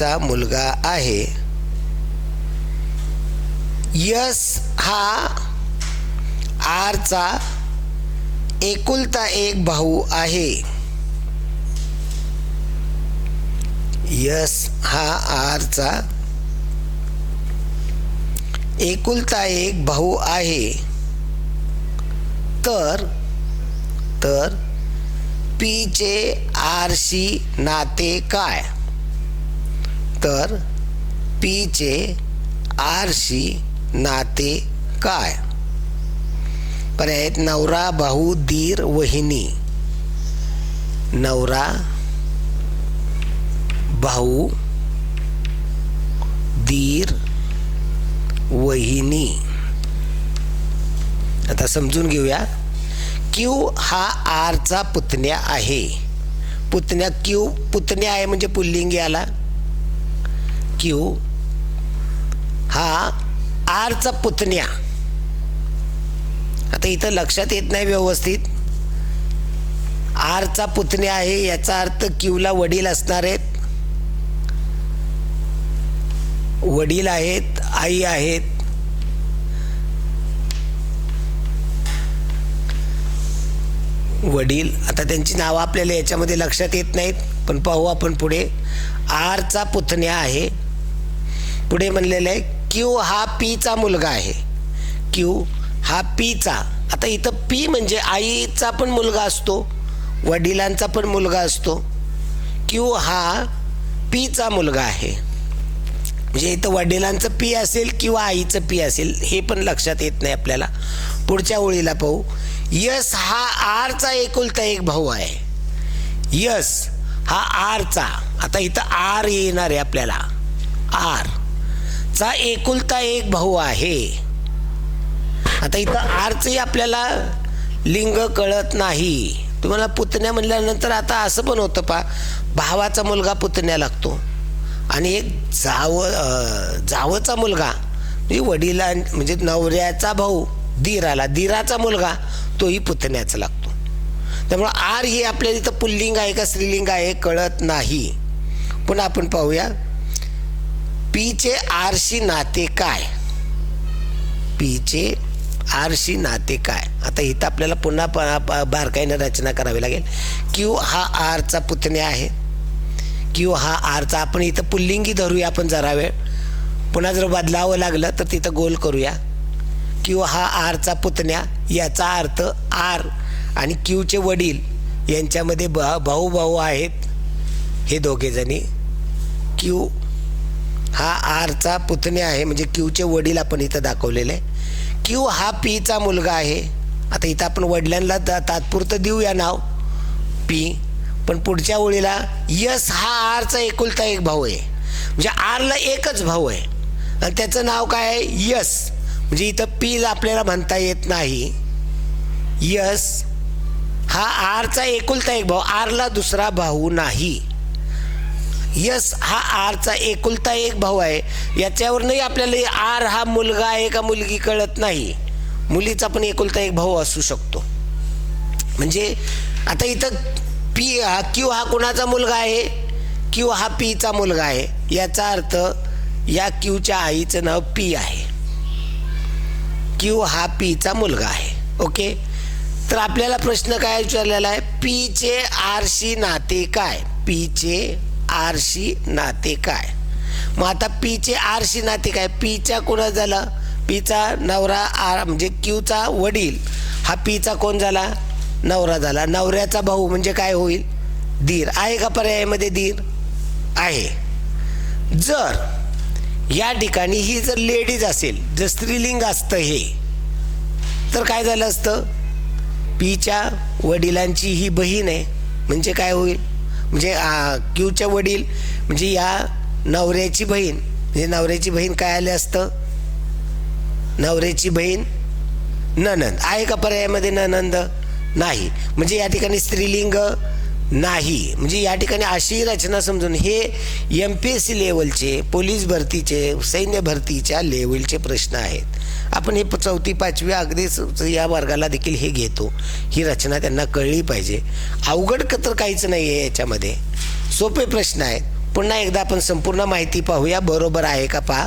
पीचा मुलगा आहे. यस हा आरचा एकुलता एक भाऊ आहे. यस हा आरचा एकुलता एक भाऊ आहे. तर तर पीचे आरशी नाते काय? तर पीचे आरशी नाते काय? पर्याय आहेत नवरा भाऊ दीर वहिनी. नवरा भाऊ दीर वहिनी. आता समजून घेऊया. क्यू हा आरचा पुतण्या आहे. पुतण्या क्यू पुतण्या आहे म्हणजे पुल्लिंगी आला क्यू. हा आरचा पुतण्या. आता इथं लक्षात येत नाही व्यवस्थित. आरचा पुतण्या आहे याचा अर्थ क्यूला वडील असणार आहेत. वडील आहेत आई आहेत. वडील आता त्यांची नावं आपल्याला याच्यामध्ये लक्षात येत नाहीत पण पाहू आपण पुढे. आरचा पुतण्या आहे पुढे म्हणलेलं आहे क्यू हा पीचा मुलगा आहे. क्यू हा पीचा. आता इथं पी म्हणजे आईचा पण मुलगा असतो वडिलांचा पण मुलगा असतो. क्यू हा पीचा मुलगा आहे. म्हणजे इथं वडिलांचं पी असेल किंवा आईचं पी असेल हे पण लक्षात येत नाही आपल्याला. पुढच्या ओळीला पाहू. यस हा आरचा एकुलता एक भाऊ आहे. यस हा आरचा. आता इथं आर येणार आहे आपल्याला. आर. चा एकुलता एक भाऊ आहे. आता इथं आरचंही आपल्याला लिंग कळत नाही. तुम्हाला पुतण्या म्हणल्यानंतर आता असं पण होतं पा भावाचा मुलगा पुतण्या लागतो. आणि एक जाव जावचा मुलगा म्हणजे वडिला म्हणजे नवऱ्याचा भाऊ दीराला दिराचा मुलगा तोही पुतण्याचा लागतो. त्यामुळं आर ही आपल्याला इथं पुल्लिंग आहे का स्त्रीलिंग आहे कळत नाही. पुन्हा आपण पाहूया. पीचे आरशी नाते काय? पीचे आरशी नाते काय? आता इथं आपल्याला पुन्हा प- बारकाईनं रचना करावी लागेल. क्यू हा आरचा पुतण्या आहे. क्यू हा आरचा आपण इथं पुल्लिंगी धरूया आपण जरा वेळ. पुन्हा जर बदलावं लागलं तर तिथं गोल करूया. क्यू हा आरचा पुतण्या. याचा अर्थ आर आणि क्यूचे वडील यांच्यामध्ये ब भाऊ भाऊ आहेत. हे दोघेजणी क्यू हा आरचा पुतण्या आहे म्हणजे क्यूचे वडील आपण इथं दाखवलेले. आहे क्यू हा पीचा मुलगा आहे. आता इथं आपण वडिलांना तात्पुरतं देऊया नाव. पी. पण पुढच्या ओळीला यस हा आरचा एकुलता एक भाऊ आहे. म्हणजे आरला एकच भाऊ आहे. आणि त्याचं नाव काय आहे? यस. म्हणजे इथं पी आपल्याला म्हणता येत नाही. यस हा आरचा एकुलता एक भाऊ. आरला दुसरा भाऊ नाही. यस हा आरचा एकुलता एक भाऊ आहे. याच्यावरूनही आपल्याला आर हा मुलगा आहे का मुलगी कळत नाही. मुलीचा पण एकुलता एक भाऊ असू शकतो. म्हणजे आता इथं पी हा क्यू हा कोणाचा मुलगा आहे? क्यू हा पीचा मुलगा आहे. याचा अर्थ या क्यूच्या आईचं नाव पी आहे. क्यू हा पीचा मुलगा आहे. ओके? तर आपल्याला प्रश्न काय विचारलेला आहे? पीचे आरशी नाते काय? पीचे आरशी नाते काय? मग आता पीचे आरशी नाते काय? पीच्या कोणा झाला? पीचा नवरा आर म्हणजे क्यूचा वडील. हा पीचा कोण झाला? नवरा झाला. नवऱ्याचा भाऊ म्हणजे काय होईल? धीर आहे का पर्यायामध्ये दीर? आहे. जर या ठिकाणी ही जर लेडीज असेल जर स्त्रीलिंग असतं हे तर काय झालं असतं? पीच्या वडिलांची ही बहीण आहे. म्हणजे काय होईल? म्हणजे आ, क्यूच्या वडील म्हणजे या नवऱ्याची बहीण म्हणजे नवऱ्याची बहीण काय आले असतं? नवऱ्याची बहीण ननंद. आहे का पर्यायामध्ये ननंद? नाही. म्हणजे या ठिकाणी स्त्रीलिंग नाही. म्हणजे या ठिकाणी अशी रचना समजून हे एम पी एस सी लेवलचे पोलीस भरतीचे सैन्य भरतीच्या लेवलचे प्रश्न आहेत. आपण हे चौथी पाचवी अगदीच या वर्गाला देखील हे घेतो. ही रचना त्यांना कळली पाहिजे. अवघड तर काहीच नाही आहे याच्यामध्ये. सोपे प्रश्न आहेत. पुन्हा एकदा आपण संपूर्ण माहिती पाहूया. बरोबर आहे का पहा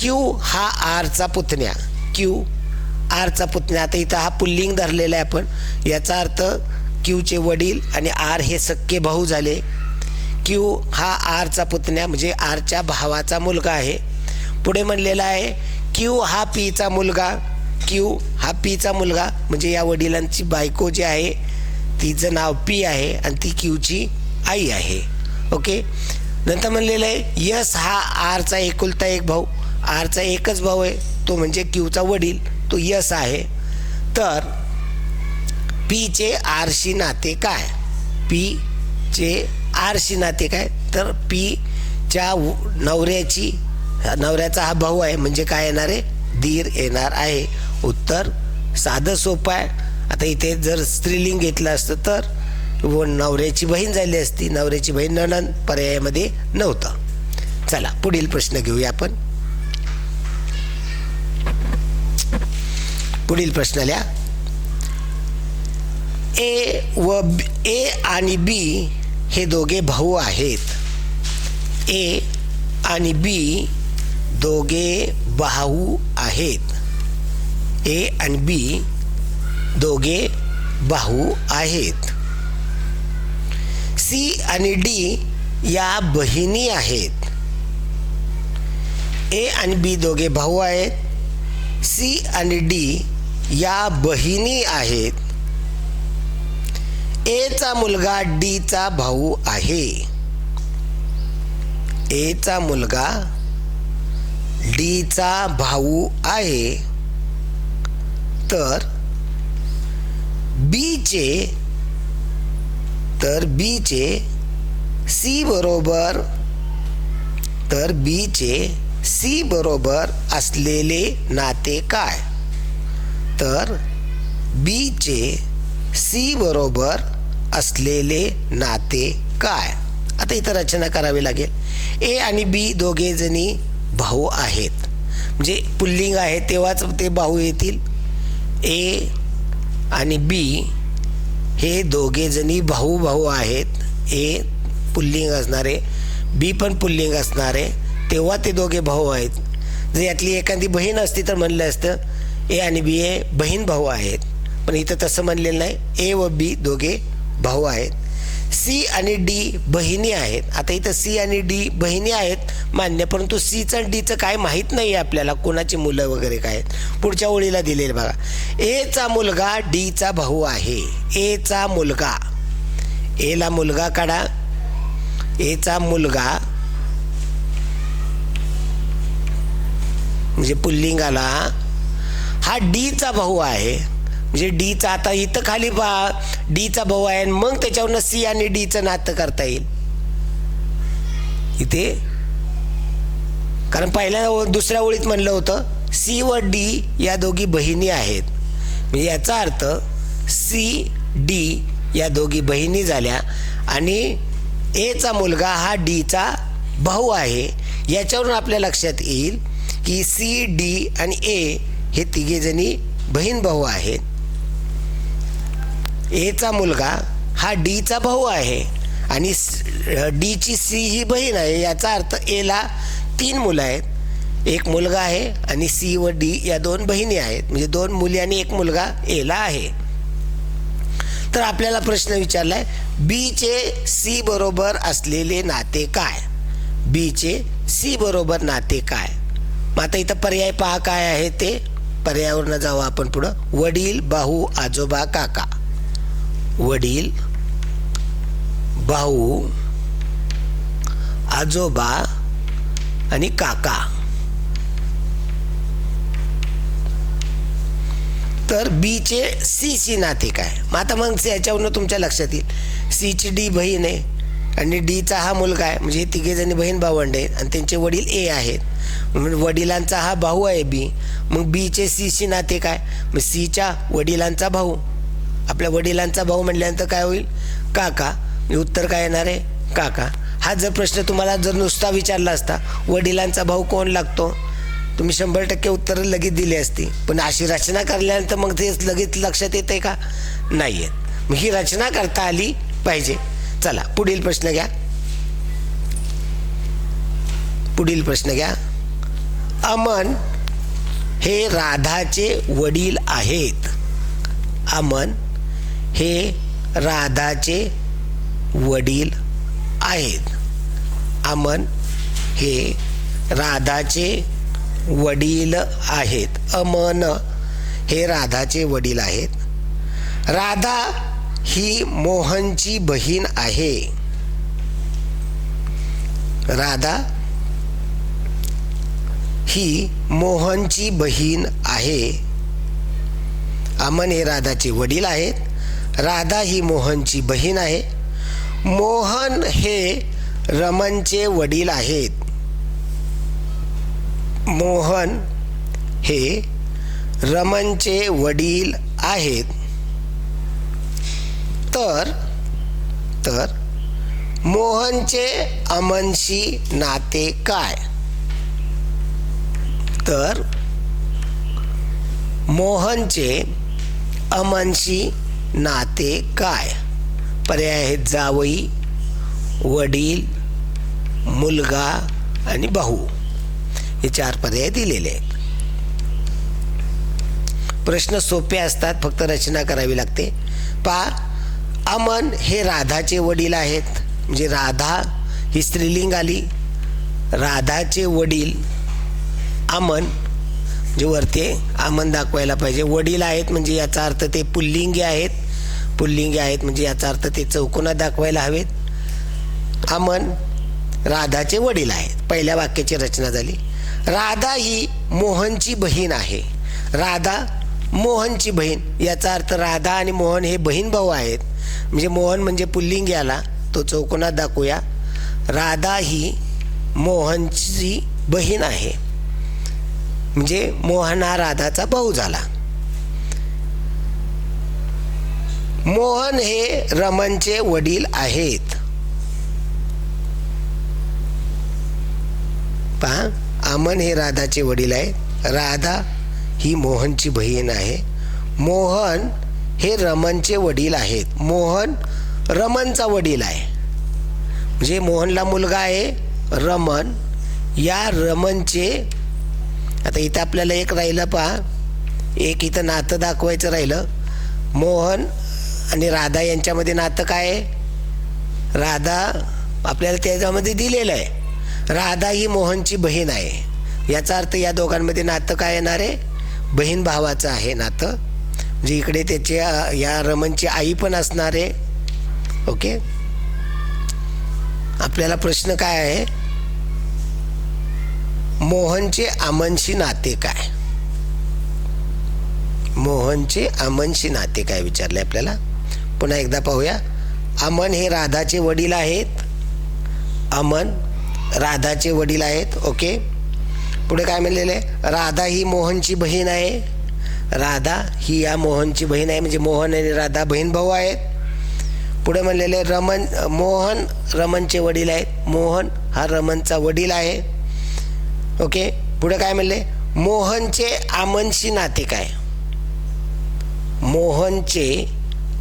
क्यू हा आरचा पुतण्या. क्यू आरचा पुतण्या. आता इथं हा पुल्लिंग धरलेला आहे आपण. याचा अर्थ क्यूचे वडील आणि आर हे सक्के भाऊ झाले. क्यू हा आरचा पुतण्या म्हणजे आरच्या भावाचा मुलगा आहे. पुढे म्हणलेला आहे क्यू हा पीचा मुलगा क्यू हा पीचा मुलगा म्हणजे या वडिलांची बायको जी आहे तिचं नाव पी आहे आणि ती क्यूची आई आहे. ओके? नंतर म्हणलेलं आहे यस हा आरचा एकुलता एक भाऊ. आरचा एकच भाऊ आहे तो म्हणजे क्यूचा वडील तो यस आहे. तर पीचे आरशी नाते काय? पीचे आरशी नाते काय? तर पीच्या नवऱ्याची नवऱ्याचा हा भाऊ आहे. म्हणजे काय येणार? आहे दीर येणार आहे. उत्तर साधं सोपं आहे. आता इथे जर स्त्रीलिंग घेतलं असतं तर व नवऱ्याची बहीण झाली असती. नवऱ्याची बहीण नणन पर्यायामध्ये नव्हतं. चला पुढील प्रश्न घेऊया आपण. पुढील प्रश्न लिहा. ए व ए आणि बी हे दोघे भाऊ आहेत. ए आणि बी दोघे भाऊ आहेत. ए आणि बी दोघे भाऊ आहेत. सी आणि डी या बहिणी आहेत. ए आणि बी दोघे भाऊ आहेत. सी आणि डी या बहिणी आहेत. एचा मुलगा डीचा भाऊ आहे. एचा मुलगा डीचा भाऊ आहे तर बीचे तर बीचे सी बरोबर तर बीचे सी बरोबर असलेले नाते काय? तर बीचे सी बरोबर असलेले नाते काय? आता इथं रचना करावी लागेल. ए आणि बी दोघे जणी भाऊ आहेत. म्हणजे पुल्लिंग आहे तेव्हाच ते भाऊ येतील. ए आणि बी हे दोघेजणी भाऊ भाऊ आहेत. ए पुल्लिंग असणारे बी पण पुल्लिंग असणारे तेव्हा ते दोघे भाऊ आहेत. जर यातली एखादी बहीण असती तर म्हणलं असतं ए आणि बी हे बहीण भाऊ आहेत. पण इथं तसं म्हणलेलं नाही ए व बी दोघे भाऊ आहेत. सी आणि डी बहिणी आहेत. आता इथं सी आणि डी बहिणी आहेत मान्य परंतु सीचं आणि डीचं काय माहीत नाही आहे आपल्याला कोणाची मुलं वगैरे काय आहेत. पुढच्या ओळीला दिलेलं बघा. एचा मुलगा डीचा भाऊ आहे. एचा मुलगा. एला मुलगा काढा. एचा मुलगा म्हणजे पुल्लिंगाला हा डीचा भाऊ आहे. म्हणजे डीचा आता इथं खाली पहा. डीचा भाऊ आहे आणि मग त्याच्यावरनं सी आणि डीचं नातं करता येईल. इथे? कारण पहिल्या दुसऱ्या ओळीत म्हणलं होतं सी व डी या दोघी बहिणी आहेत. म्हणजे याचा अर्थ सी डी या दोघी बहिणी झाल्या आणि एचा मुलगा हा डीचा भाऊ आहे. याच्यावरून आपल्या लक्षात येईल की सी डी आणि ए हे तिघेजणी बहीण भाऊ आहेत. एचा मुलगा हा डीचा भाऊ आहे. आणि डीची सी ही बहीण आहे. याचा अर्थ एला तीन मुलं आहेत. एक मुलगा आहे आणि सी व डी या दोन बहिणी आहेत. म्हणजे दोन मुली आणि एक मुलगा एला आहे. तर आपल्याला प्रश्न विचारलाय बीचे सी बरोबर असलेले नाते काय? बीचे सी बरोबर नाते काय? मग आता इथं पर्याय पहा काय आहे ते. पर्यायावरनं जाऊ आपण पुढं. वडील भाऊ आजोबा काका. वडील भाऊ आजोबा आणि काका. तर बीचे सी सी नाते काय? मग आता मग याच्यावरनं तुमच्या लक्षात येईल. सीची डी बहीण आहे आणि डीचा हा मुलगा आहे. म्हणजे हे तिघे जणी बहीण भावंड आहेत आणि त्यांचे वडील ए आहेत. वडिलांचा हा भाऊ आहे बी मग बीचे सी सी नाते काय? मग सीच्या वडिलांचा भाऊ. आपल्या वडिलांचा भाऊ म्हटल्यानंतर काय होईल? काका उत्तर काय येणार आहे? काका. हा जर प्रश्न तुम्हाला जर नुसता विचारला असता वडिलांचा भाऊ कोण लागतो? तुम्ही शंभर टक्के उत्तरं लगेच दिली असती. पण अशी रचना करल्यानंतर मग ते लगेच लक्षात येते का? नाही येत. मग ही रचना करता आली पाहिजे. चला पुढील प्रश्न घ्या. पुढील प्रश्न घ्या. अमन हे राधाचे वडील आहेत. अमन हे राधाचे वडील आहेत. अमन हे राधाचे वडील आहेत. अमन हे राधाचे वडील आहेत. राधा ही मोहनची बहीण आहे. राधा ही मोहनची बहीण आहे. अमन हे राधाचे वडील आहेत. राधा ही मोहनची बहीण आहे. मोहन हे रमनचे वडील आहेत. मोहन हे रमनचे वडील आहेत. तर तर मोहनचे अमनशी नाते काय? तर मोहनचे अमनशी नाते काय? पर्याय आहेत जावई वडील मुलगा आणि भाऊ. हे चार पर्याय दिलेले आहेत. प्रश्न सोपे असतात फक्त रचना करावी लागते. पा अमन हे राधाचे वडील आहेत. म्हणजे राधा ही स्त्रीलिंग आली. राधाचे वडील अमन जे वरते आमन दाखवायला पाहिजे. वडील आहेत म्हणजे याचा अर्थ ते पुल्लिंगी आहेत. पुल्लिंगी आहेत म्हणजे याचा अर्थ ते चौकोनात दाखवायला हवेत. आमन राधाचे वडील आहेत. पहिल्या वाक्याची रचना झाली. राधा ही मोहनची बहीण आहे. राधा मोहनची बहीण. याचा अर्थ राधा आणि मोहन हे बहीण भाऊ आहेत. म्हणजे मोहन म्हणजे पुल्लिंगी आला. तो चौकोनात दाखवूया. राधा ही मोहनची बहीण आहे. म्हणजे मोहन हा राधाचा भाऊ झाला. मोहन हे रमनचे वडील आहेत. पहा अमन हे राधाचे वडील आहेत राधा ही मोहनची बहीण आहे. मोहन हे रमनचे वडील आहेत. मोहन रमनचा वडील आहे. म्हणजे मोहनला मुलगा आहे रमन या रमनचे आता इथं आपल्याला एक राहिलं पहा. एक इथं नातं दाखवायचं राहिलं. मोहन आणि राधा यांच्यामध्ये नातं काय आहे? राधा आपल्याला त्याच्यामध्ये दिलेलं आहे. राधा ही मोहनची बहीण आहे. याचा अर्थ या दोघांमध्ये नातं काय येणार आहे? बहीण भावाचं आहे नातं. म्हणजे इकडे त्याचे या रमणची आई पण असणार आहे. ओके? आपल्याला प्रश्न काय आहे? मोहनचे अमनशी नाते काय? मोहनचे अमनशी नाते काय विचारले आपल्याला? पुन्हा एकदा पाहूया. अमन हे राधाचे वडील आहेत. अमन राधाचे वडील आहेत. ओके? पुढे काय म्हणलेलं? आहे राधा ही मोहनची बहीण आहे. राधा ही या मोहनची बहीण आहे. म्हणजे मोहन आणि राधा बहीण भाऊ आहेत. पुढे म्हणलेले रमन मोहन रमनचे वडील आहेत. मोहन हा रमनचा वडील आहे. ओके? पुढे काय म्हणले? मोहनचे आमनशी नाते काय? मोहनचे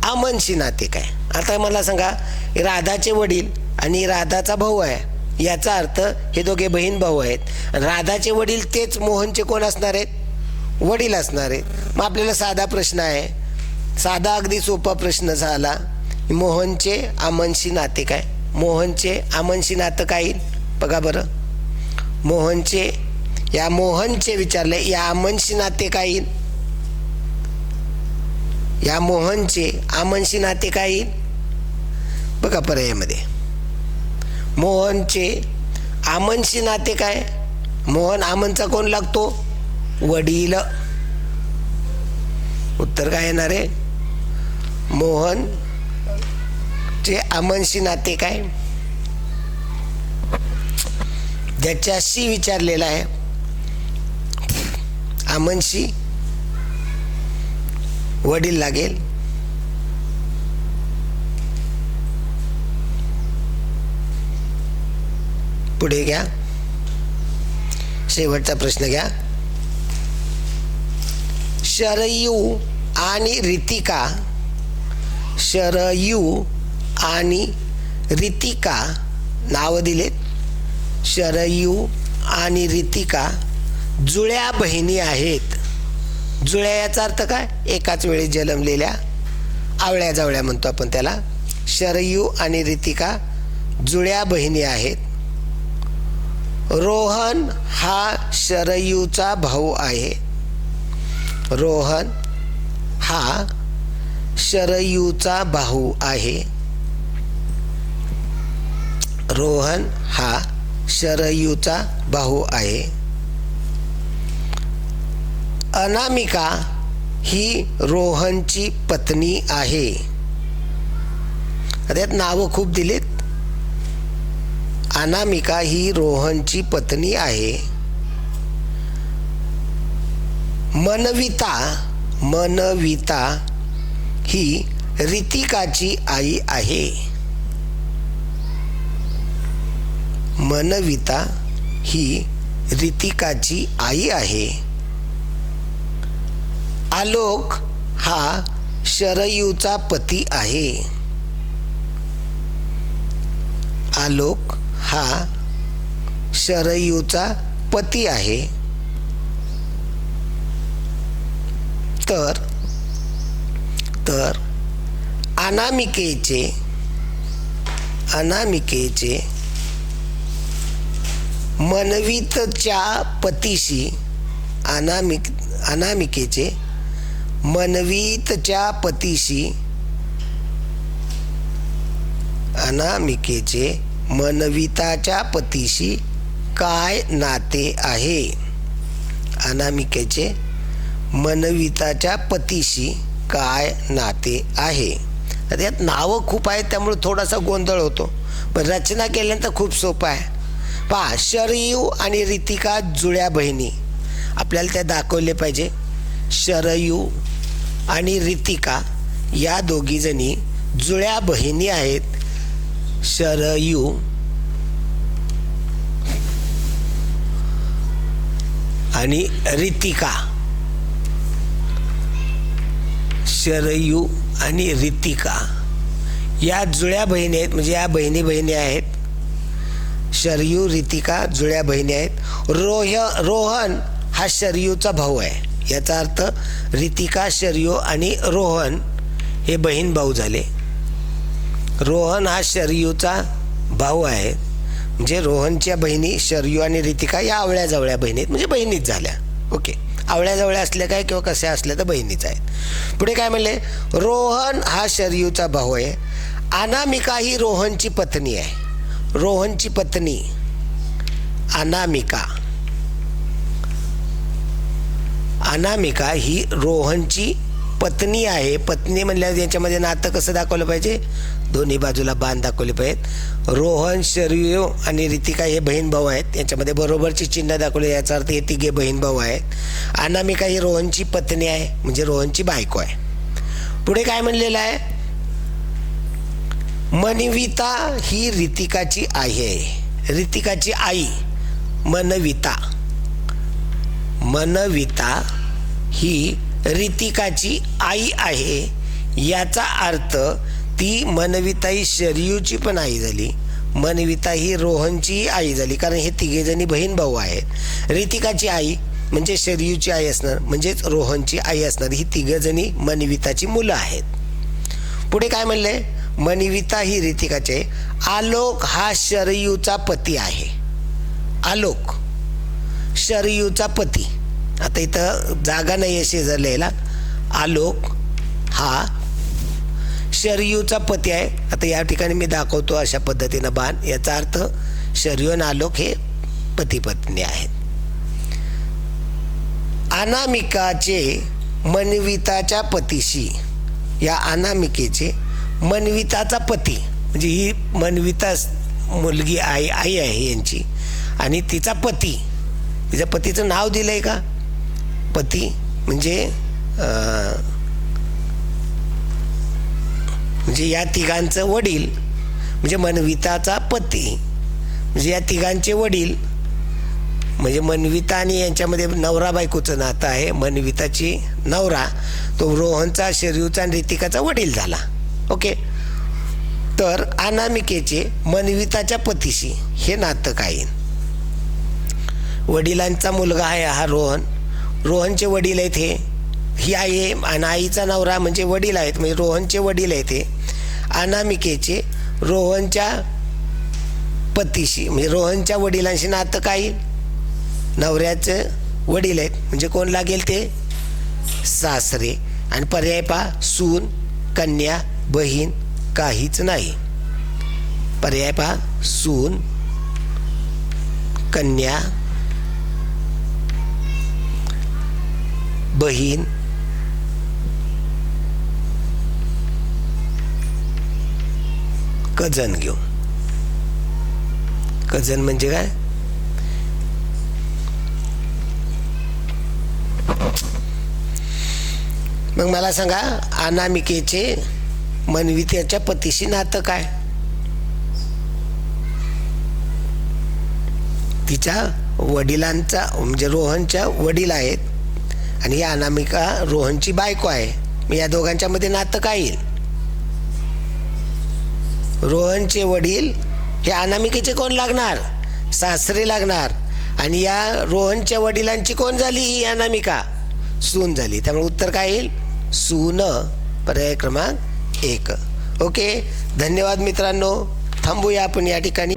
आमनशी नाते काय? आता मला सांगा राधाचे वडील आणि राधाचा भाऊ आहे याचा अर्थ हे दोघे बहीण भाऊ आहेत. आणि राधाचे वडील तेच मोहनचे कोण असणार आहेत? वडील असणार आहेत. मग आपल्याला साधा प्रश्न आहे. साधा अगदी सोपा प्रश्न झाला. मोहनचे आमनशी नाते काय? मोहनचे आमनशी नातं काय येईल? बघा बरं. मोहनचे या मोहनचे विचारले या आमनशी नाते काय येईल या मोहनचे आमनशी नाते काय येईल बघा पर्यायामध्ये. मोहनचे आमनशी नाते काय? मोहन आमनचा कोण लागतो? वडील. उत्तर काय येणार आहे? मोहन चे आमनशी नाते काय? ज्याच्याशी विचारलेला आहे आमनशी वडील लागेल. पुढे घ्या. शेवटचा प्रश्न घ्या. शरयू आणि रितिका शरयू आणि रितिका नावं दिलेत. शरयू आणि रितिका जुळ्या बहिणी आहेत. जुळ्या याचा अर्थ काय? एकाच वेळी जन्मलेल्या आवळ्या जावळ्या म्हणतो आपण त्याला. शरयू आणि रितिका जुळ्या बहिणी आहेत. रोहन हा शरयूचा भाऊ आहे. रोहन हा शरयूचा भाऊ आहे. रोहन हा शरयूचा भाऊ आहे. अनामिका ही रोहनची पत्नी आहे. त्यात नावं खूप दिलीत. अनामिका ही रोहनची पत्नी आहे. मनविता मनविता ही रितिकाची आई आहे. मनविता ही रितिकाची आई आहे. आलोक हा शरयूचा पती आहे. आलोक हा शरयूचा पती आहे. तर तर अनामिकेचे अनामिकेचे मनवितच्या पतीशी अनामिक अनामिकेचे मनवीतच्या पतीशी अनामिकेचे मनविताच्या पतीशी काय नाते आहे? अनामिकेचे मनविताच्या पतीशी काय नाते आहे? आता यात नावं खूप आहेत त्यामुळे थोडासा गोंधळ होतो. पण रचना केल्यानंतर खूप सोपं आहे. पहा शरयू आणि रितिका जुळ्या बहिणी. आपल्याला त्या दाखवले पाहिजे. शरयू आणि रितिका या दोघीजणी जुळ्या बहिणी आहेत. शरयू आणि रितिका. शरयू आणि रितिका या जुळ्या बहिणी आहेत. म्हणजे या बहिणी बहिणी आहेत. शरयू रितिका जुळ्या बहिणी आहेत. रोह रोहन हा शरयूचा भाऊ आहे. याचा अर्थ रितिका शरयू आणि रोहन हे बहीण भाऊ झाले. रोहन हा शरयूचा भाऊ आहे. म्हणजे रोहनच्या बहिणी शरयू आणि रितिका या आवळ्याजवळ्या बहिणी आहेत. म्हणजे बहिणीच झाल्या. ओके. आवळ्याजवळ्या असल्या काय किंवा कशा असल्या तर बहिणीच आहेत. पुढे काय म्हणले? रोहन हा शरयूचा भाऊ आहे. अनामिका ही रोहनची पत्नी आहे. रोहनची पत्नी अनामिका. अनामिका ही रोहनची पत्नी आहे. पत्नी म्हणल्यावर याच्यामध्ये नातं कसं दाखवलं पाहिजे? दोन्ही बाजूला बांध दाखवले पाहिजेत. रोहन शरीर आणि रितिका हे बहीण भाऊ आहेत. याच्यामध्ये बरोबरची चिन्ह दाखवले याचा अर्थ हे तिघे बहीण भाऊ आहेत. अनामिका ही रोहनची पत्नी आहे. म्हणजे रोहनची बायको आहे. पुढे काय म्हणलेलं आहे? मनविता ही रितिकाची आई आहे. रितिकाची आई मनविता. मनविता ही रितिकाची आई आहे. याचा अर्थ ती मनविता ही शरयूची पण आई झाली. मनविता ही रोहनचीही आई झाली. कारण हे तिघेजणी बहीण भाऊ आहेत. रितिकाची आई म्हणजे शरयूची आई असणार म्हणजेच रोहनची आई असणार. ही तिघजणी मनविताची मुलं आहेत. पुढे काय म्हणले? मनविता ही रितिकाचे आलोक हा शरयूचा पती आहे. आलोक शरयूचा पती. आता इथं जागा नाही आहे शेजारलेला आलोक हा शरयूचा पती आहे. आता या ठिकाणी मी दाखवतो अशा पद्धतीनं बाण. याचा अर्थ शरयू आणि आलोक हे पती पत्नी आहेत. अनामिकाचे मनविताच्या पतीशी या अनामिकेचे मनविताचा पती. म्हणजे ही मनविता मुलगी आई आई आहे यांची. आणि तिचा पती. तिच्या पतीचं नाव दिलं आहे का? पती म्हणजे म्हणजे या तिघांचं वडील. म्हणजे मनविताचा पती. म्हणजे या तिघांचे वडील. म्हणजे मनविता आणि यांच्यामध्ये नवरा बायकोचं नातं आहे. मनविताची नवरा तो रोहनचा शरीरचा आणि रितिकाचा वडील झाला. ओके? तर अनामिकेचे मनविताच्या पतीशी हे नातं काय वडिलांचा मुलगा आहे हा रोहन. रोहनचे वडील आहेत हे. ही आई आहे आणि आईचा नवरा म्हणजे वडील आहेत म्हणजे रोहनचे वडील आहेत हे. अनामिकेचे रोहनच्या पतीशी म्हणजे रोहनच्या वडिलांशी नातं काय नवऱ्याचं वडील आहेत म्हणजे कोण लागेल ते सासरे. आणि पर्याय पा सून कन्या बहीण काहीच नाही. पर्याय पहा सून कन्या बहीण कजन घेऊ कजन म्हणजे काय? मग मला सांगा अनामिकेचे मनवी त्याच्या पतीशी नातं काय? तिच्या वडिलांचा म्हणजे रोहनच्या वडील आहेत. आणि ही अनामिका रोहनची बायको आहे. मग या दोघांच्या मध्ये नातं काय येईल? रोहनचे वडील हे अनामिकेचे कोण लागणार? सासरे लागणार. आणि या रोहनच्या वडिलांची कोण झाली ही अनामिका? सून झाली. त्यामुळे उत्तर काय येईल? सून. पर्याय क्रमांक एक. ओके धन्यवाद मित्रांनो. थांबूया आपण या ठिकाणी.